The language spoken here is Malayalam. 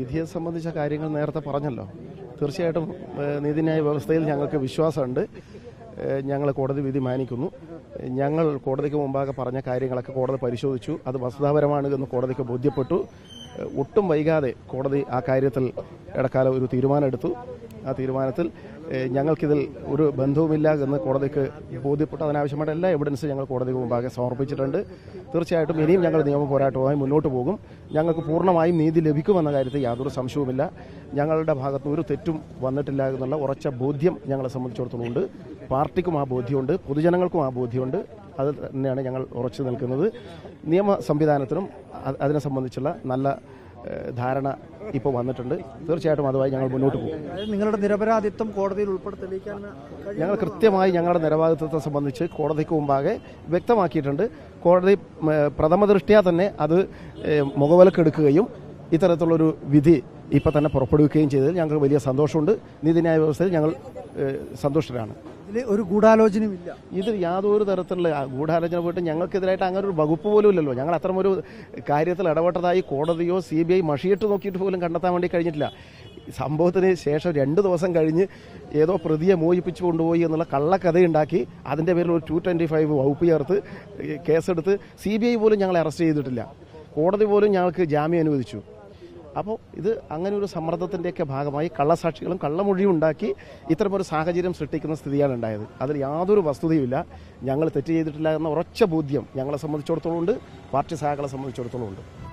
വിധിയെ സംബന്ധിച്ച കാര്യങ്ങൾ നേരത്തെ പറഞ്ഞല്ലോ. തീർച്ചയായിട്ടും നീതിന്യായ വ്യവസ്ഥയിൽ ഞങ്ങൾക്ക് വിശ്വാസമുണ്ട്. ഞങ്ങൾ കോടതി വിധി മാനിക്കുന്നു. ഞങ്ങൾ കോടതിക്ക് മുമ്പാകെ പറഞ്ഞ കാര്യങ്ങളൊക്കെ കോടതി പരിശോധിച്ചു. അത് വസ്തുതാപരമാണ് എന്ന് കോടതിക്ക് ബോധ്യപ്പെട്ടു. ഒട്ടും വൈകാതെ കോടതി ആ കാര്യത്തിൽ ഇടക്കാലം ഒരു തീരുമാനമെടുത്തു. ആ തീരുമാനത്തിൽ ഞങ്ങൾക്കിതിൽ ഒരു ബന്ധവുമില്ല എന്ന് കോടതിക്ക് ബോധ്യപ്പെട്ടു അതിനാവശ്യമായ എല്ലാ എവിഡൻസും ഞങ്ങൾ കോടതിക്ക് മുമ്പാകെ സമർപ്പിച്ചിട്ടുണ്ട്. തീർച്ചയായിട്ടും ഇനിയും ഞങ്ങൾ നിയമ പോരാട്ടവുമായി മുന്നോട്ട് പോകും. ഞങ്ങൾക്ക് പൂർണമായും നീതി ലഭിക്കുമെന്ന കാര്യത്തിൽ യാതൊരു സംശയവുമില്ല. ഞങ്ങളുടെ ഭാഗത്ത് ഒരു തെറ്റും വന്നിട്ടില്ല എന്നുള്ള ഉറച്ച ബോധ്യം ഞങ്ങളെ സംബന്ധിച്ചിടത്തോളം ഉണ്ട് പാർട്ടിക്കും ആ ബോധ്യമുണ്ട് പൊതുജനങ്ങൾക്കും ആ ബോധ്യമുണ്ട്. അത് തന്നെയാണ് ഞങ്ങൾ ഉറച്ചു നിൽക്കുന്നത്. നിയമ സംവിധാനത്തിനും അതിനെ സംബന്ധിച്ചുള്ള നല്ല ധാരണ ഇപ്പോൾ വന്നിട്ടുണ്ട്. തീർച്ചയായിട്ടും അതുമായി ഞങ്ങൾ മുന്നോട്ട് പോകും. നിങ്ങളുടെ നിരപരാധിത്വം കോടതിയിൽ ഉൾപ്പെടെ തെളിയിക്കാൻ ഞങ്ങൾ കൃത്യമായി ഞങ്ങളുടെ നിരപരാധിത്വത്തെ സംബന്ധിച്ച് കോടതിക്ക് മുമ്പാകെ വ്യക്തമാക്കിയിട്ടുണ്ട്. കോടതി പ്രഥമ ദൃഷ്ടിയാ തന്നെ അത് മുഖവിലക്കെടുക്കുകയും ഇത്തരത്തിലുള്ളൊരു വിധി ഇപ്പം തന്നെ പുറപ്പെടുവിക്കുകയും ചെയ്തതിൽ ഞങ്ങൾക്ക് വലിയ സന്തോഷമുണ്ട്. നീതിന്യായ വ്യവസ്ഥയിൽ ഞങ്ങൾ സന്തുഷ്ടരാണ് ഇതിൽ ഒരു ഗൂഢാലോചനയും ഇല്ല. ഇതിൽ യാതൊരു തരത്തിലുള്ള ഗൂഢാലോചന പോയിട്ട് ഞങ്ങൾക്കെതിരായിട്ട് അങ്ങനെ ഒരു വകുപ്പ് പോലും ഇല്ലല്ലോ. ഞങ്ങൾ അത്തരം ഒരു കാര്യത്തിൽ ഇടപെട്ടതായി കോടതിയോ സി ബി ഐ മഷിയിട്ട് നോക്കിയിട്ട് പോലും കണ്ടെത്താൻ വേണ്ടി കഴിഞ്ഞിട്ടില്ല. സംഭവത്തിന് ശേഷം രണ്ട് ദിവസം കഴിഞ്ഞ് ഏതോ പ്രതിയെ മോചിപ്പിച്ചു കൊണ്ടുപോയി എന്നുള്ള കള്ളക്കഥയുണ്ടാക്കി അതിന്റെ പേരിൽ ഒരു ടു ട്വന്റി ഫൈവ് വകുപ്പ് ചേർത്ത് കേസെടുത്ത് സി ബി ഐ പോലും ഞങ്ങളെ അറസ്റ്റ് ചെയ്തിട്ടില്ല. കോടതി പോലും ഞങ്ങൾക്ക് ജാമ്യം അനുവദിച്ചു. അപ്പോൾ ഇത് അങ്ങനെ ഒരു സമ്മർദ്ദത്തിന്റെയൊക്കെ ഭാഗമായി കള്ളസാക്ഷികളും കള്ളമൊഴിയും ഉണ്ടാക്കി ഇത്തരമൊരു സാഹചര്യം സൃഷ്ടിക്കുന്ന സ്ഥിതിയാണ് ഉണ്ടായത്. അതിൽ യാതൊരു വസ്തുതയുമില്ല. ഞങ്ങൾ തെറ്റ് ചെയ്തിട്ടില്ല എന്ന ഉറച്ച ബോധ്യം ഞങ്ങളെ സംബന്ധിച്ചിടത്തോളം ഉണ്ട്. പാർട്ടി സഹാക്കളെ സംബന്ധിച്ചിടത്തോളം ഉണ്ട്.